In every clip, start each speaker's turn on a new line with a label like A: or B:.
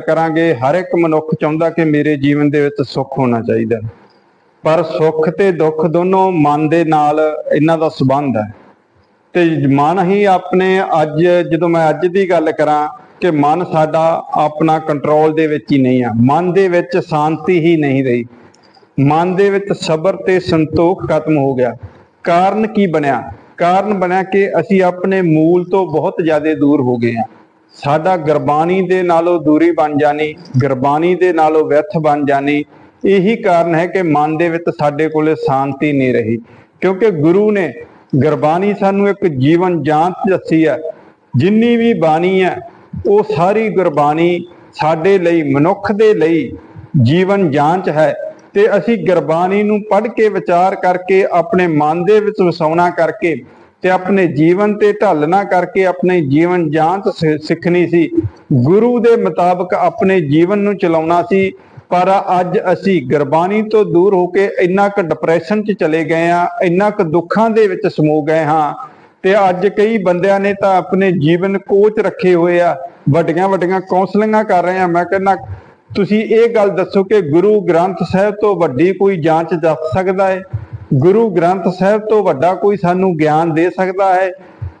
A: ਕਰਾਂਗੇ। ਹਰ ਇੱਕ ਮਨੁੱਖ ਚਾਹੁੰਦਾ ਕਿ ਮੇਰੇ ਜੀਵਨ ਦੇ ਵਿੱਚ ਸੁੱਖ ਹੋਣਾ ਚਾਹੀਦਾ ਪਰ ਸੁੱਖ ਤੇ ਦੁੱਖ ਦੋਨੋਂ ਮਨ ਦੇ ਨਾਲ ਇਹਨਾਂ ਦਾ ਸੰਬੰਧ ਹੈ। ਤੇ ਮਨ ਹੀ ਆਪਣੇ ਅੱਜ, ਜਦੋਂ ਮੈਂ ਅੱਜ ਦੀ ਗੱਲ ਕਰਾਂ ਕਿ ਮਨ ਸਾਡਾ ਆਪਣਾ ਕੰਟਰੋਲ ਦੇ ਵਿੱਚ ਹੀ ਨਹੀਂ ਆ। ਮਨ ਦੇ ਵਿੱਚ ਸ਼ਾਂਤੀ ਹੀ ਨਹੀਂ ਰਹੀ। ਮਨ ਦੇ ਵਿੱਚ ਸਬਰ ਤੇ ਸੰਤੋਖ ਖਤਮ ਹੋ ਗਿਆ। ਕਾਰਨ ਕੀ ਬਣਿਆ? ਕਾਰਨ ਬਣਿਆ ਕਿ ਅਸੀਂ ਆਪਣੇ ਮੂਲ ਤੋਂ ਬਹੁਤ ਜ਼ਿਆਦਾ ਦੂਰ ਹੋ ਗਏ ਹਾਂ। ਸਾਡਾ ਗੁਰਬਾਣੀ ਦੇ ਨਾਲੋਂ ਦੂਰੀ ਬਣ ਜਾਣੀ, ਗੁਰਬਾਣੀ ਦੇ ਨਾਲੋਂ ਵਿਅਥ ਬਣ ਜਾਣੀ, ਇਹੀ ਕਾਰਨ ਹੈ ਕਿ ਮਨ ਦੇ ਵਿੱਚ ਸਾਡੇ ਕੋਲੇ ਸ਼ਾਂਤੀ ਨਹੀਂ ਰਹੀ। ਕਿਉਂਕਿ ਗੁਰੂ ਨੇ ਗੁਰਬਾਣੀ ਸਾਨੂੰ ਇੱਕ ਜੀਵਨ ਜਾਂਚ ਦੱਸੀ ਹੈ, ਜਿੰਨੀ ਵੀ ਬਾਣੀ ਹੈ, ਉਹ ਸਾਰੀ ਗੁਰਬਾਣੀ ਸਾਡੇ ਲਈ, ਮਨੁੱਖ ਦੇ ਲਈ ਜੀਵਨ ਜਾਂਚ ਹੈ ਤੇ ਅਸੀਂ ਗੁਰਬਾਣੀ ਨੂੰ ਪੜ੍ਹ ਕੇ ਵਿਚਾਰ ਕਰਕੇ, ਆਪਣੇ ਮਨ ਦੇ ਵਿੱਚ ਵਸਾਉਣਾ ਕਰਕੇ ਤੇ ਆਪਣੇ ਜੀਵਨ ਤੇ ਢਾਲਣਾ ਕਰਕੇ ਆਪਣੇ ਜੀਵਨ ਜਾਂਚ ਸਿ- ਸਿੱਖਣੀ ਸੀ। ਗੁਰੂ ਦੇ ਮੁਤਾਬਕ ਆਪਣੇ ਜੀਵਨ ਨੂੰ ਚਲਾਉਣਾ ਸੀ, ਪਰ ਅੱਜ ਅਸੀਂ ਗੁਰਬਾਣੀ ਤੋਂ ਦੂਰ ਹੋ ਕੇ ਇੰਨਾ ਕੁ ਡਿਪਰੈਸ਼ਨ 'ਚ ਚਲੇ ਗਏ ਆ ਇੰਨਾ ਕੁ ਦੁੱਖਾਂ ਦੇ ਵਿੱਚ ਸਮੋ ਗਏ ਹਾਂ ਤੇ ਅੱਜ ਕਈ ਬੰਦਿਆਂ ਨੇ ਤਾਂ ਆਪਣੇ ਜੀਵਨ ਕੋਚ ਰੱਖੇ ਹੋਏ ਆ। ਵੱਡੀਆਂ ਵੱਡੀਆਂ ਕਾਉਂਸਲਿੰਗਾਂ ਕਰ ਰਹੇ ਆ ਮੈਂ ਕਹਿੰਦਾ, ਤੁਸੀਂ ਇਹ ਗੱਲ ਦੱਸੋ ਕਿ ਗੁਰੂ ਗ੍ਰੰਥ ਸਾਹਿਬ ਤੋਂ ਵੱਡੀ ਕੋਈ ਜਾਂਚ ਦੱਸ ਸਕਦਾ ਹੈ? ਗੁਰੂ ਗ੍ਰੰਥ ਸਾਹਿਬ ਤੋਂ ਵੱਡਾ ਕੋਈ ਸਾਨੂੰ ਗਿਆਨ ਦੇ ਸਕਦਾ ਹੈ?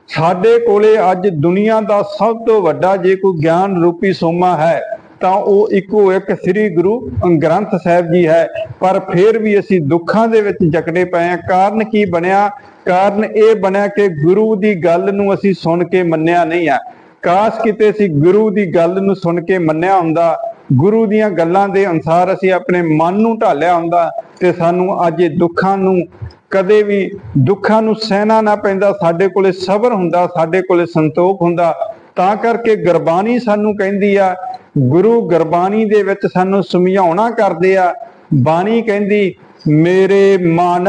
A: ਸਾਡੇ ਕੋਲੇ ਅੱਜ ਦੁਨੀਆ ਦਾ ਸਭ ਤੋਂ ਵੱਡਾ ਜੇ ਕੋਈ ਗਿਆਨ ਰੂਪੀ ਸੋਮਾ ਹੈ, ਤਾਂ ਉਹ ਇੱਕੋ ਇੱਕ ਸ੍ਰੀ ਗੁਰੂ ਗ੍ਰੰਥ ਸਾਹਿਬ ਜੀ ਹੈ। ਪਰ ਫਿਰ ਵੀ ਅਸੀਂ ਦੁੱਖਾਂ ਦੇ ਵਿੱਚ ਜਕੜੇ ਪਏ ਹਾਂ। ਕਾਰਨ ਕੀ ਬਣਿਆ? ਕਾਰਨ ਇਹ ਬਣਿਆ ਕਿ ਗੁਰੂ ਦੀ ਗੱਲ ਨੂੰ ਅਸੀਂ ਸੁਣ ਕੇ ਮੰਨਿਆ ਨਹੀਂ ਹੈ। ਕਾਸ਼ ਕਿਤੇ ਅਸੀਂ ਗੁਰੂ ਦੀ ਗੱਲ ਨੂੰ ਸੁਣ ਕੇ ਮੰਨਿਆ ਹੁੰਦਾ, ਗੁਰੂ ਦੀਆਂ ਗੱਲਾਂ ਦੇ ਅਨਸਾਰ ਅਸੀਂ ਆਪਣੇ ਮਨ ਨੂੰ ਢਾਲਿਆ ਹੁੰਦਾ ਤੇ ਸਾਨੂੰ ਅੱਜ ਇਹ ਦੁੱਖਾਂ ਨੂੰ ਕਦੇ ਵੀ, ਦੁੱਖਾਂ ਨੂੰ ਸਹਿਣਾ ਨਾ ਪੈਂਦਾ, ਸਾਡੇ ਕੋਲੇ ਸਬਰ ਹੁੰਦਾ, ਸਾਡੇ ਕੋਲੇ ਸੰਤੋਖ ਹੁੰਦਾ। ਤਾਂ ਕਰਕੇ ਗੁਰਬਾਣੀ ਸਾਨੂੰ ਕਹਿੰਦੀ ਆ, ਗੁਰੂ ਗੁਰਬਾਣੀ ਦੇ ਵਿੱਚ ਸਾਨੂੰ ਸਮਝਾਉਣਾ ਕਰਦੇ ਆ। ਬਾਣੀ ਕਹਿੰਦੀ, ਮੇਰੇ ਮਨ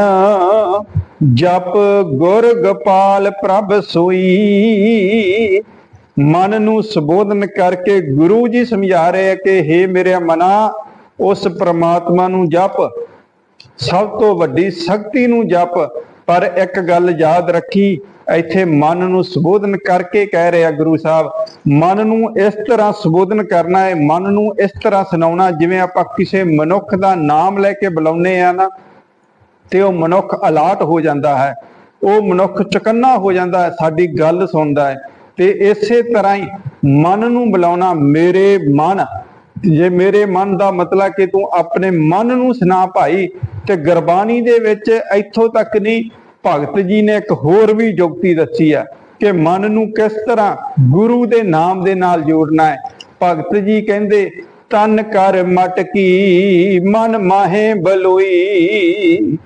A: ਜਪ ਗੁਰ ਗੋਪਾਲ ਪ੍ਰਭ ਸੋਈ ਮਨ ਨੂੰ ਸੰਬੋਧਨ ਕਰਕੇ ਗੁਰੂ ਜੀ ਸਮਝਾ ਰਹੇ ਆ ਕਿ हे ਮੇਰੇ ਮਨਾ, ਉਸ ਪ੍ਰਮਾਤਮਾ ਨੂੰ ਜਪ। ਸਭ ਤੋਂ ਵੱਡੀ ਸ਼ਕਤੀ ਨੂੰ ਜਪ। ਪਰ ਇੱਕ ਗੱਲ ਯਾਦ ਰੱਖੀ, ਇੱਥੇ ਮਨ ਨੂੰ ਸੰਬੋਧਨ ਕਰਕੇ ਕਹਿ ਰਿਹਾ ਗੁਰੂ ਸਾਹਿਬ, ਮਨ ਨੂੰ ਇਸ ਤਰ੍ਹਾਂ ਸੰਬੋਧਨ ਕਰਨਾ ਹੈ, ਮਨ ਨੂੰ ਇਸ ਤਰ੍ਹਾਂ ਸੁਣਾਉਣਾ, ਜਿਵੇਂ ਆਪਾਂ ਕਿਸੇ ਮਨੁੱਖ ਦਾ ਨਾਮ ਲੈ ਕੇ ਬੁਲਾਉਂਦੇ ਆ ਨਾ, ਤੇ ਉਹ ਮਨੁੱਖ ਅਲਾਟ ਹੋ ਜਾਂਦਾ ਹੈ। ਉਹ ਮਨੁੱਖ ਚਕੰਨਾ ਹੋ ਜਾਂਦਾ ਹੈ, ਸਾਡੀ ਗੱਲ ਸੁਣਦਾ ਹੈ। ਤੇ ਇਸੇ ਤਰ੍ਹਾਂ ਹੀ ਮਨ ਨੂੰ ਬੁਲਾਉਣਾ ਮੇਰੇ ਮਨ। ਜੇ ਮੇਰੇ ਮਨ ਦਾ ਮਤਲਬ ਕਿ ਤੂੰ ਆਪਣੇ ਮਨ ਨੂੰ ਸੁਣਾ ਭਾਈ, ਤੇ ਗੁਰਬਾਣੀ ਦੇ ਵਿੱਚ ਇੱਥੋਂ ਤੱਕ ਨਹੀਂ, ਭਗਤ ਜੀ ਨੇ ਇੱਕ ਹੋਰ ਵੀ ਜੁਗਤੀ ਦੱਸੀ ਹੈ ਕਿ ਮਨ ਨੂੰ ਕਿਸ ਤਰ੍ਹਾਂ ਗੁਰੂ ਦੇ ਨਾਮ ਦੇ ਨਾਲ ਜੋੜਨਾ ਹੈ। ਭਗਤ ਜੀ ਕਹਿੰਦੇ, ਤਨ ਕਰ ਮਟਕੀ, ਮਨ ਮਾਹੇ ਬਲੋਈ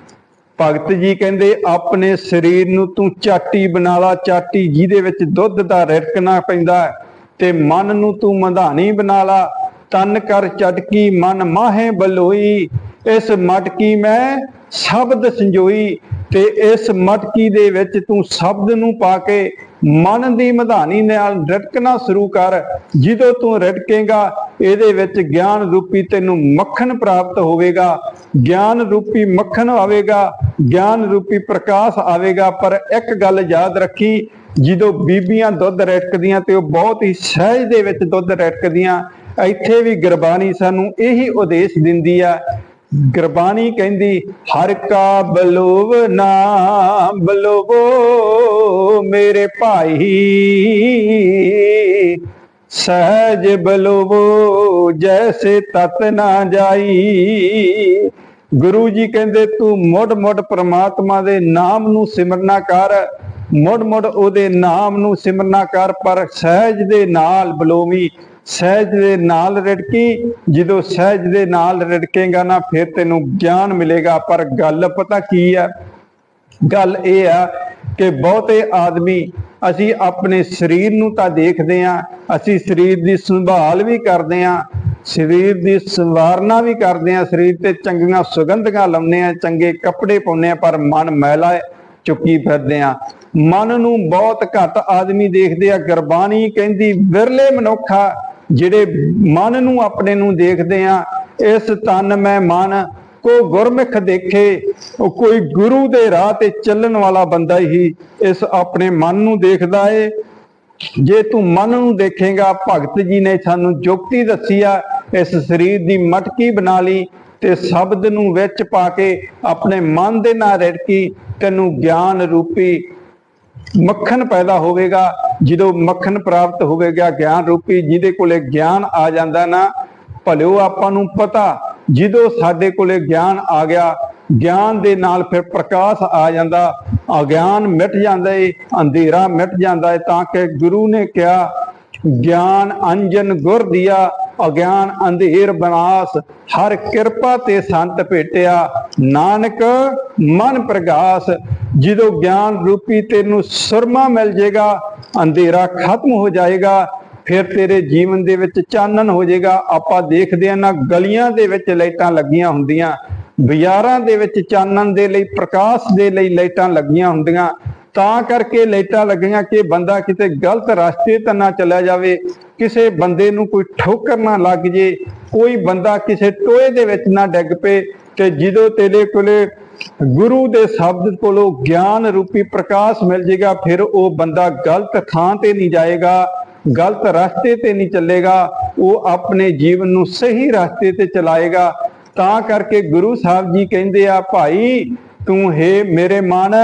A: ਭਗਤ ਜੀ ਕਹਿੰਦੇ, ਆਪਣੇ ਸਰੀਰ ਨੂੰ ਤੂੰ ਚਾਟੀ ਬਣਾ ਲਾ, ਚਾਟੀ ਜਿਹਦੇ ਵਿੱਚ ਦੁੱਧ ਦਾ ਰਿੜਕਣਾ ਪੈਂਦਾ ਤੇ ਮਨ ਨੂੰ ਤੂੰ ਮਧਾਣੀ ਬਣਾ ਲਾ। ਤਨ ਕਰ ਚਟਕੀ, ਮਨ ਮਾਹੇ ਬਲੋਈ, ਇਸ ਮਟਕੀ ਮੈਂ ਸ਼ਬਦ ਸੰਜੋਈ ਤੇ ਇਸ ਮਟਕੀ ਦੇ ਵਿੱਚ ਤੂੰ ਸ਼ਬਦ ਨੂੰ ਪਾ ਕੇ ਮਨ ਦੀ ਮਧਾਨੀ ਨਾਲ ਰਟਕਣਾ ਸ਼ੁਰੂ ਕਰ। ਜਦੋਂ ਤੂੰ ਰਟਕੇਗਾ ਇਹਦੇ ਵਿੱਚ ਗਿਆਨ ਰੂਪੀ ਤੈਨੂੰ ਮੱਖਣ ਪ੍ਰਾਪਤ ਹੋਵੇਗਾ। ਗਿਆਨ ਰੂਪੀ ਮੱਖਣ ਆਵੇਗਾ, ਗਿਆਨ ਰੂਪੀ ਪ੍ਰਕਾਸ਼ ਆਵੇਗਾ, ਪਰ ਇੱਕ ਗੱਲ ਯਾਦ ਰੱਖੀ, ਜਦੋਂ ਬੀਬੀਆਂ ਦੁੱਧ ਰਟਕਦੀਆਂ ਤੇ ਉਹ ਬਹੁਤ ਹੀ ਸਹਿਜ ਦੇ ਵਿੱਚ ਦੁੱਧ ਰਟਕਦੀਆਂ, ਇੱਥੇ ਵੀ ਗੁਰਬਾਣੀ ਸਾਨੂੰ ਇਹੀ ਉਦੇਸ਼ ਦਿੰਦੀ ਆ, ਗੁਰਬਾਣੀ ਕਹਿੰਦੀ, ਹਰ ਕਾ ਬਲੋਵ ਨਾ ਬਲੋਵੋ ਮੇਰੇ ਭਾਈ। ਸਹਿਜ ਬਲੋਵੋ, ਜੈਸੇ ਤਤ ਨਾ ਜਾਈ। ਗੁਰੂ ਜੀ ਕਹਿੰਦੇ, ਤੂੰ ਮੁੱਢ ਮੁੱਢ ਪ੍ਰਮਾਤਮਾ ਦੇ ਨਾਮ ਨੂੰ ਸਿਮਰਨਾ ਕਰ। ਮੁੱਢ ਮੁੱਢ ਉਹਦੇ ਨਾਮ ਨੂੰ ਸਿਮਰਨਾ ਕਰ, ਪਰ ਸਹਿਜ ਦੇ ਨਾਲ ਬਲੋਵੀ, ਸਹਿਜ ਦੇ ਨਾਲ ਰਿੜਕੀ। ਜਦੋਂ ਸਹਿਜ ਦੇ ਨਾਲ ਰੜਕੇਗਾ ਨਾ, ਫਿਰ ਤੈਨੂੰ ਗਿਆਨ ਮਿਲੇਗਾ। ਪਰ ਗੱਲ ਪਤਾ ਕੀ ਆ? ਗੱਲ ਇਹ ਆ ਕਿ ਬਹੁਤੇ ਆਦਮੀ ਅਸੀਂ ਆਪਣੇ ਸਰੀਰ ਨੂੰ ਤਾਂ ਦੇਖਦੇ ਆ ਅਸੀਂ ਸਰੀਰ ਦੀ ਸੰਭਾਲ ਵੀ ਕਰਦੇ ਆ ਸਰੀਰ ਦੀ ਸੰਵਾਰਨਾ ਵੀ ਕਰਦੇ ਆ ਸਰੀਰ ਤੇ ਚੰਗੀਆਂ ਸੁਗੰਧੀਆਂ ਲਾਉਂਦੇ ਆ ਚੰਗੇ ਕੱਪੜੇ ਪਾਉਂਦੇ ਆ ਪਰ ਮਨ ਮੈਲਾ ਚੁੱਕੀ ਫਿਰਦੇ ਆ ਮਨ ਨੂੰ ਬਹੁਤ ਘੱਟ ਆਦਮੀ ਦੇਖਦੇ ਆ, ਗੁਰਬਾਣੀ ਕਹਿੰਦੀ ਵਿਰਲੇ ਮਨੁੱਖਾ ਜਿਹੜੇ ਮਨ ਨੂੰ ਆਪਣੇ ਨੂੰ ਦੇਖਦੇ ਆ, ਇਸ ਤਨ ਮੈਂ ਮਨ ਕੋ ਗੁਰਮੁਖ ਦੇਖੇ, ਉਹ ਕੋਈ ਗੁਰੂ ਦੇ ਰਾਹ ਤੇ ਚੱਲਣ ਵਾਲਾ ਬੰਦਾ ਹੀ ਇਸ ਆਪਣੇ ਮਨ ਨੂੰ ਦੇਖਦਾ ਏ। ਜੇ ਤੂੰ ਮਨ ਨੂੰ ਦੇਖੇਗਾ, ਭਗਤ ਜੀ ਨੇ ਸਾਨੂੰ ਜੁਗਤੀ ਦੱਸੀ ਆ, ਇਸ ਸਰੀਰ ਦੀ ਮਟਕੀ ਬਣਾ ਲਈ ਤੇ ਸ਼ਬਦ ਨੂੰ ਵਿੱਚ ਪਾ ਕੇ ਆਪਣੇ ਮਨ ਦੇ ਨਾਲ ਰੜਕੀ, ਤੈਨੂੰ ਗਿਆਨ ਰੂਪੀ ਮੱਖਣ ਪੈਦਾ ਹੋਵੇਗਾ। ਜਦੋਂ ਮੱਖਣ ਪ੍ਰਾਪਤ ਹੋਵੇਗਾ, ਗਿਆਨ ਰੂਪੀ, ਜਿਹਦੇ ਕੋਲੇ ਗਿਆਨ ਆ ਜਾਂਦਾ ਨਾ, ਭਲਿਓ ਆਪਾਂ ਨੂੰ ਪਤਾ ਜਦੋਂ ਸਾਡੇ ਕੋਲੇ ਗਿਆਨ ਆ ਗਿਆ, ਗਿਆਨ ਦੇ ਨਾਲ ਫਿਰ ਪ੍ਰਕਾਸ਼ ਆ ਜਾਂਦਾ, ਅਗਿਆਨ ਮਿਟ ਜਾਂਦਾ ਏ, ਅੰਧੇਰਾ ਮਿਟ ਜਾਂਦਾ ਏ, ਤਾਂ ਕਿ ਗੁਰੂ ਨੇ ਕਿਹਾ, ਗਿਆਨ ਅੰਜਨ ਗੁਰ ਦਿਆ, ਅਗਿਆਨ ਅੰਧੇਰ ਬਨਾਸ, ਹਰ ਕਿਰਪਾ ਤੇ ਸੰਤ ਭੇਟਿਆ, ਨਾਨਕ ਮਨ ਪ੍ਰਗਾਸ, ਜਦੋਂ ਗਿਆਨ ਰੂਪੀ ਤੈਨੂੰ ਸੁਰਮਾ ਮਿਲ ਜਾਏਗਾ ਅੰਧੇਰਾ ਖਤਮ ਹੋ ਜਾਏਗਾ ਫਿਰ ਤੇਰੇ ਜੀਵਨ ਦੇ ਵਿੱਚ ਚਾਨਣ ਹੋ ਜਾਏਗਾ। ਆਪਾਂ ਦੇਖਦੇ ਹਾਂ ਨਾ, ਗਲੀਆਂ ਦੇ ਵਿੱਚ ਲਾਈਟਾਂ ਲੱਗੀਆਂ ਹੁੰਦੀਆਂ। ਬਾਜ਼ਾਰਾਂ ਦੇ ਵਿੱਚ ਚਾਨਣ ਦੇ ਲਈ, ਪ੍ਰਕਾਸ਼ ਦੇ ਲਈ ਲਾਈਟਾਂ ਲੱਗੀਆਂ ਹੁੰਦੀਆਂ। ਤਾਂ ਕਰਕੇ ਲਾਈਟਾਂ ਲੱਗੀਆਂ ਕਿ ਬੰਦਾ ਕਿਤੇ ਗਲਤ ਰਸਤੇ ਤਾਂ ਨਾ ਚਲਾ ਜਾਵੇ। ਕਿਸੇ ਬੰਦੇ ਨੂੰ ਕੋਈ ਠੋਕਰ ਨਾ ਲੱਗ ਜੇ। ਕੋਈ ਬੰਦਾ ਕਿਸੇ ਟੋਏ ਦੇ ਵਿੱਚ ਨਾ ਡਿੱਗ ਪਏ ਕਿ ਜਦੋਂ ਤੇਰੇ ਕੋਲੇ ਗੁਰੂ ਦੇ ਸ਼ਬਦ ਕੋਲੋਂ ਗਿਆਨ ਰੂਪੀ ਪ੍ਰਕਾਸ਼ ਮਿਲ ਜੇਗਾ ਫਿਰ ਉਹ ਬੰਦਾ ਗਲਤ ਥਾਂ ਤੇ ਨਹੀਂ ਜਾਏਗਾ। ਗਲਤ ਰਸਤੇ ਤੇ ਨਹੀਂ ਚੱਲੇਗਾ, ਉਹ ਆਪਣੇ ਜੀਵਨ ਨੂੰ ਸਹੀ ਰਸਤੇ ਤੇ ਚਲਾਏਗਾ। ਤਾਂ ਕਰਕੇ ਗੁਰੂ ਸਾਹਿਬ ਜੀ ਕਹਿੰਦੇ ਆ, ਭਾਈ, ਤੂੰ ਹੈ ਮੇਰੇ ਮਨ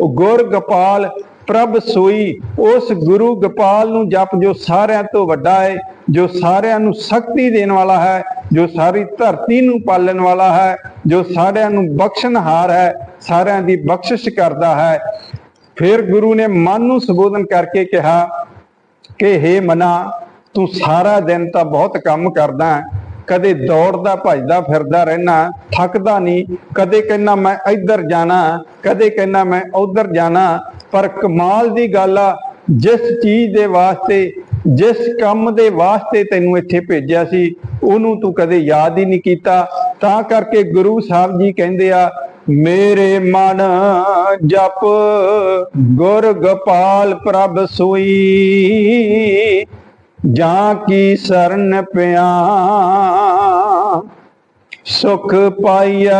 A: ਗੁਰ ਗੋਪਾਲ, ਪ੍ਰਭ ਸੋਈ, ਉਸ ਗੁਰੂ ਗੋਪਾਲ ਨੂੰ ਜਪ ਜੋ ਸਾਰਿਆਂ ਤੋਂ ਵੱਡਾ ਹੈ ਜੋ ਸਾਰਿਆਂ ਨੂੰ ਸ਼ਕਤੀ ਦੇਣ ਵਾਲਾ ਹੈ, ਜੋ ਸਾਰੀ ਧਰਤੀ ਨੂੰ ਪਾਲਣ ਵਾਲਾ ਹੈ, ਜੋ ਸਾਰਿਆਂ ਨੂੰ ਬਖਸ਼ਣਹਾਰ ਹੈ, ਸਾਰਿਆਂ ਦੀ ਬਖਸ਼ਿਸ਼ ਕਰਦਾ ਹੈ। ਫਿਰ ਗੁਰੂ ਨੇ ਮਨ ਨੂੰ ਸੰਬੋਧਨ ਕਰਕੇ ਕਿਹਾ ਕਿ ਹੇ ਮਨਾ, ਤੂੰ ਸਾਰਾ ਦਿਨ ਤਾਂ ਬਹੁਤ ਕੰਮ ਕਰਦਾ ਕਦੇ ਦੌੜਦਾ ਭੱਜਦਾ ਫਿਰਦਾ ਰਹਿਣਾ ਥੱਕਦਾ ਨਹੀਂ, ਕਦੇ ਕਹਿੰਦਾ ਮੈਂ ਇੱਧਰ ਜਾਣਾ, ਕਦੇ ਕਹਿੰਦਾ ਮੈਂ ਉੱਧਰ ਜਾਣਾ, ਪਰ ਕਮਾਲ ਦੀ ਗੱਲ ਆ, ਜਿਸ ਚੀਜ਼ ਦੇ ਵਾਸਤੇ, ਜਿਸ ਕੰਮ ਦੇ ਵਾਸਤੇ ਤੈਨੂੰ ਇੱਥੇ ਭੇਜਿਆ ਸੀ, ਉਹਨੂੰ ਤੂੰ ਕਦੇ ਯਾਦ ਹੀ ਨਹੀਂ ਕੀਤਾ, ਤਾਂ ਕਰਕੇ ਗੁਰੂ ਸਾਹਿਬ ਜੀ ਕਹਿੰਦੇ ਆ ਮੇਰੇ ਮਨ ਜਪ, ਗੁਰ ਗੋਪਾਲ ਪ੍ਰਭ ਸੋਈ। ਜਾਂ ਕੀ ਸਰਨ ਪਿਆ, ਸੁਖ ਪਾਈਐ।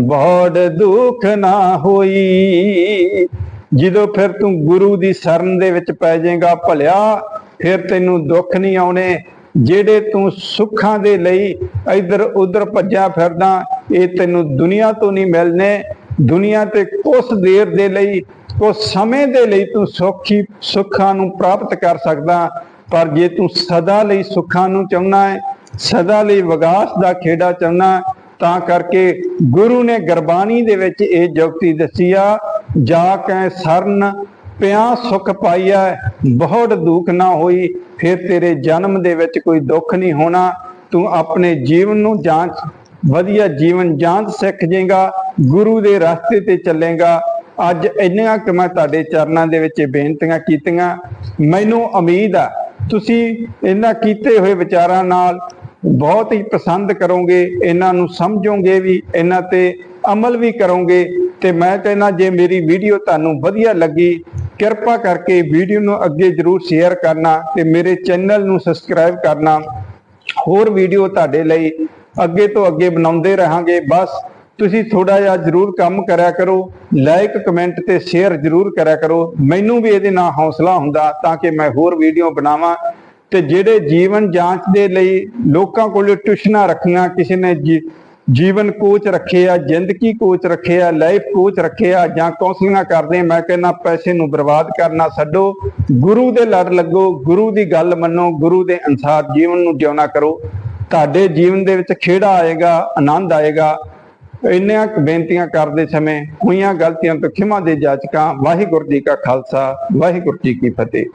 A: ਬੋੜ ਦੁੱਖ ਨਾ ਹੋਈ। ਜਦੋਂ ਫਿਰ ਤੂੰ ਗੁਰੂ ਦੀ ਸ਼ਰਨ ਦੇ ਵਿੱਚ ਪੈ ਜਾਏਗਾ, ਭਲਿਆ, ਫਿਰ ਤੈਨੂੰ ਦੁੱਖ ਨਹੀਂ ਆਉਣੇ। ਜਿਹੜੇ ਤੂੰ ਸੁੱਖਾਂ ਦੇ ਲਈ ਇੱਧਰ ਉੱਧਰ ਭੱਜਾ ਫਿਰਦਾ, ਇਹ ਤੈਨੂੰ ਦੁਨੀਆ ਤੋਂ ਨਹੀਂ ਮਿਲਨੇ। ਦੁਨੀਆ ਤੇ ਕੁਛ ਦੇਰ ਦੇ ਲਈ, ਕੁਛ ਸਮੇਂ ਦੇ ਲਈ ਤੂੰ ਸੁਖੀ ਸੁੱਖਾਂ ਨੂੰ ਪ੍ਰਾਪਤ ਕਰ ਸਕਦਾ। ਪਰ ਜੇ ਤੂੰ ਸਦਾ ਲਈ ਸੁੱਖਾਂ ਨੂੰ ਚਾਹੁੰਦਾ ਹੈ, ਸਦਾ ਲਈ ਵਿਗਾਸ ਦਾ ਖੇੜਾ ਚਾਹੁੰਦਾ, ਤਾਂ ਕਰਕੇ ਗੁਰੂ ਨੇ ਗੁਰਬਾਣੀ ਦੇ ਵਿੱਚ ਇਹ ਜੁਗਤੀ ਦੱਸੀ ਆ, ਜਾ ਕੇ ਸਰਨ ਪਿਆ ਸੁਖ ਪਾਈਆ ਬਹੁਤ ਦੁੱਖ ਨਾ ਹੋਈ, ਫਿਰ ਤੇਰੇ ਜਨਮ ਦੇ ਵਿੱਚ ਕੋਈ ਦੁੱਖ ਨਹੀਂ ਹੋਣਾ। ਤੂੰ ਆਪਣੇ ਜੀਵਨ ਨੂੰ ਜਾਂਚ, ਵਧੀਆ ਜੀਵਨ ਜਾਂਚ ਸਿੱਖ ਜੇਗਾ, ਗੁਰੂ ਦੇ ਰਸਤੇ ਤੇ ਚੱਲੇਗਾ। ਅੱਜ ਇੰਨੀਆਂ ਕਿ ਮੈਂ ਤੁਹਾਡੇ ਚਰਨਾਂ ਦੇ ਵਿੱਚ ਬੇਨਤੀਆਂ ਕੀਤੀਆਂ। ਮੈਨੂੰ ਉਮੀਦ ਆ, ਤੁਸੀਂ ਇਹਨਾਂ ਕੀਤੇ ਹੋਏ ਵਿਚਾਰਾਂ ਨਾਲ ਬਹੁਤ ਹੀ ਪਸੰਦ ਕਰੋਗੇ, ਇਹਨਾਂ ਨੂੰ ਸਮਝੋਗੇ ਵੀ, ਇਹਨਾਂ ਤੇ ਅਮਲ ਵੀ ਕਰੋਗੇ। ਤੇ ਮੈਂ ਕਹਿੰਦਾ, ਜੇ ਮੇਰੀ ਵੀਡੀਓ ਤੁਹਾਨੂੰ ਵਧੀਆ ਲੱਗੀ ਕਿਰਪਾ ਕਰਕੇ ਵੀਡੀਓ ਨੂੰ ਅੱਗੇ ਜਰੂਰ ਸ਼ੇਅਰ ਕਰਨਾ ਤੇ ਮੇਰੇ ਚੈਨਲ ਨੂੰ ਸਬਸਕ੍ਰਾਈਬ ਕਰਨਾ। ਹੋਰ ਵੀਡੀਓ ਤੁਹਾਡੇ ਲਈ ਅੱਗੇ ਤੋਂ ਅੱਗੇ ਬਣਾਉਂਦੇ ਰਹਾਂਗੇ। ਬਸ ਤੁਸੀਂ ਥੋੜਾ ਜਿਹਾ ਜਰੂਰ ਕੰਮ ਕਰਿਆ ਕਰੋ ਲਾਈਕ ਕਮੈਂਟ ਤੇ ਸ਼ੇਅਰ ਜਰੂਰ ਕਰਿਆ ਕਰੋ। ਮੈਨੂੰ ਵੀ ਇਹਦੇ ਨਾਲ ਹੌਸਲਾ ਹੁੰਦਾ ਤਾਂ ਕਿ ਮੈਂ ਹੋਰ ਵੀਡੀਓ ਬਣਾਵਾਂ। ਤੇ ਜਿਹੜੇ ਜੀਵਨ ਜਾਂਚ ਦੇ ਲਈ ਲੋਕਾਂ ਕੋਲ ਟਿਊਸ਼ਨਾਂ ਰੱਖੀਆਂ, ਕਿਸੇ ਨੇ ਜੀ- ਜੀਵਨ ਕੋਚ ਰੱਖੇ ਆ, ਜ਼ਿੰਦਗੀ ਕੋਚ ਰੱਖੇ ਆ ਲਾਈਫ ਕੋਚ ਰੱਖੇ ਆ, ਜਾਂ ਕਾਉਂਸਲਿੰਗਾਂ ਕਰਦੇ ਮੈਂ ਕਹਿੰਦਾ ਪੈਸੇ ਨੂੰ ਬਰਬਾਦ ਕਰਨਾ ਛੱਡੋ। ਗੁਰੂ ਦੇ ਲੜ ਲੱਗੋ, ਗੁਰੂ ਦੀ ਗੱਲ ਮੰਨੋ, ਗੁਰੂ ਦੇ ਅਨਸਾਰ ਜੀਵਨ ਨੂੰ ਜਿਉਣਾ ਕਰੋ। ਤੁਹਾਡੇ ਜੀਵਨ ਦੇ ਵਿੱਚ ਖੇੜਾ ਆਏਗਾ, ਆਨੰਦ ਆਏਗਾ। ਇੰਨੀਆਂ ਬੇਨਤੀਆਂ ਕਰਦੇ ਸਮੇਂ ਹੋਈਆਂ ਗਲਤੀਆਂ ਤੋਂ ਖਿਮਾ ਦੇ ਜਾਚਕਾਂ, ਵਾਹਿਗੁਰੂ ਜੀ ਕਾ ਖਾਲਸਾ, ਵਾਹਿਗੁਰੂ ਜੀ ਕੀ ਫਤਿਹ।